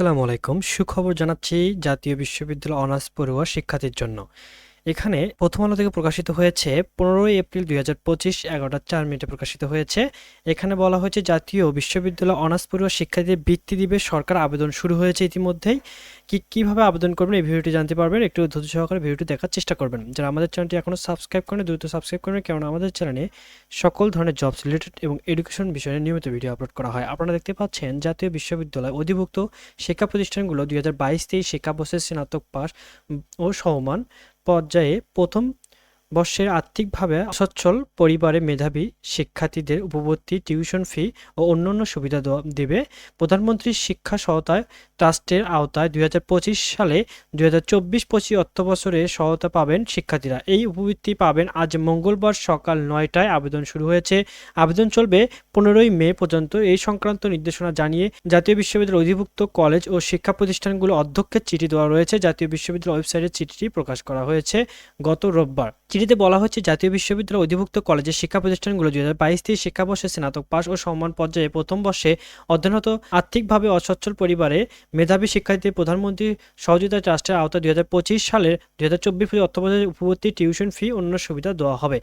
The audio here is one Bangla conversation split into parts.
আসসালামু আলাইকুম। সুখবর জানাচ্ছি জাতীয় বিশ্ববিদ্যালয় অনার্স পড়ুয়া শিক্ষার্থীর জন্য। এখানে প্রথম আলো থেকে প্রকাশিত হয়েছে পনেরোই এপ্রিল দুই হাজার পঁচিশ এগারোটা চার মিনিটে প্রকাশিত হয়েছে। এখানে বলা হয়েছে জাতীয় বিশ্ববিদ্যালয় অনার্স পড়ুয়া শিক্ষার্থীদের বৃত্তি দিবে সরকার আবেদন শুরু হয়েছে ইতিমধ্যেই। কি, কীভাবে আবেদন করবেন এই ভিডিওটি জানতে পারবেন, একটু ধৈর্য সহকারে ভিডিওটি দেখার চেষ্টা করবেন। যারা আমাদের চ্যানেলটি এখনও সাবস্ক্রাইব করেন দ্রুত সাবস্ক্রাইব করবেন কারণ আমাদের চ্যানেলে সকল ধরনের জবস রিলেটেড এবং এডুকেশন বিষয়ে নিয়মিত ভিডিও আপলোড করা হয়। আপনারা দেখতে পাচ্ছেন জাতীয় বিশ্ববিদ্যালয় অধিভুক্ত শিক্ষা প্রতিষ্ঠানগুলো দুই হাজার বাইশ তেইশ শিক্ষাবর্ষের স্নাতক পাস ও সমমান পর্যায়ে প্রথম বর্ষের আর্থিকভাবে সচ্ছল পরিবারে মেধাবী শিক্ষার্থীদের উপবর্তী টিউশন ফি ও অন্যান্য সুবিধা দেবে। প্রধানমন্ত্রী শিক্ষা সহায়তায় ট্রাস্টের আওতায় দুই হাজার পঁচিশ সালে দুই হাজার চব্বিশ পঁচিশ অর্থ বছরে সহায়তা পাবেন শিক্ষার্থীরা। এই উপবৃত্তি পাবেন আজ মঙ্গলবার সকাল নয়টায় আবেদন শুরু হয়েছে। আবেদন চলবে পনেরোই মে পর্যন্ত। এই সংক্রান্ত নির্দেশনা জানিয়ে জাতীয় বিশ্ববিদ্যালয়ের অধিভুক্ত কলেজ ও শিক্ষা প্রতিষ্ঠানগুলো অধ্যক্ষের চিঠি দেওয়া রয়েছে। জাতীয় বিশ্ববিদ্যালয় ওয়েবসাইটে চিঠিটি প্রকাশ করা হয়েছে গত রোববার। চিঠিতে বলা হচ্ছে, জাতীয় বিশ্ববিদ্যালয় অধিভুক্ত কলেজের শিক্ষা প্রতিষ্ঠানগুলো দুই হাজার বাইশ তেইশ শিক্ষাবর্ষে স্নাতক পাস ও সম্মান পর্যায়ে প্রথম বর্ষে অধ্যয়নরত আর্থিকভাবে অসচ্ছল পরিবারে মেধাবী শিক্ষার্থীদের প্রধানমন্ত্রী সহযোগিতা ট্রাস্টের আওতায় দুই হাজার পঁচিশ সালের দুই হাজার চব্বিশ অর্থবছরের উপবর্তী টিউশন ফি অন্য সুবিধা দেওয়া হবে।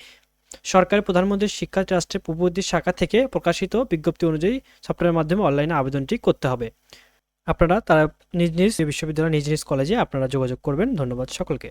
সরকারের প্রধানমন্ত্রী শিক্ষা ট্রাস্টের পূর্ববর্তী শাখা থেকে প্রকাশিত বিজ্ঞপ্তি অনুযায়ী সফটওয়্যারের মাধ্যমে অনলাইনে আবেদনটি করতে হবে। আপনারা তারা নিজ নিজ বিশ্ববিদ্যালয়, নিজ নিজ কলেজে আপনারা যোগাযোগ করবেন। ধন্যবাদ সকলকে।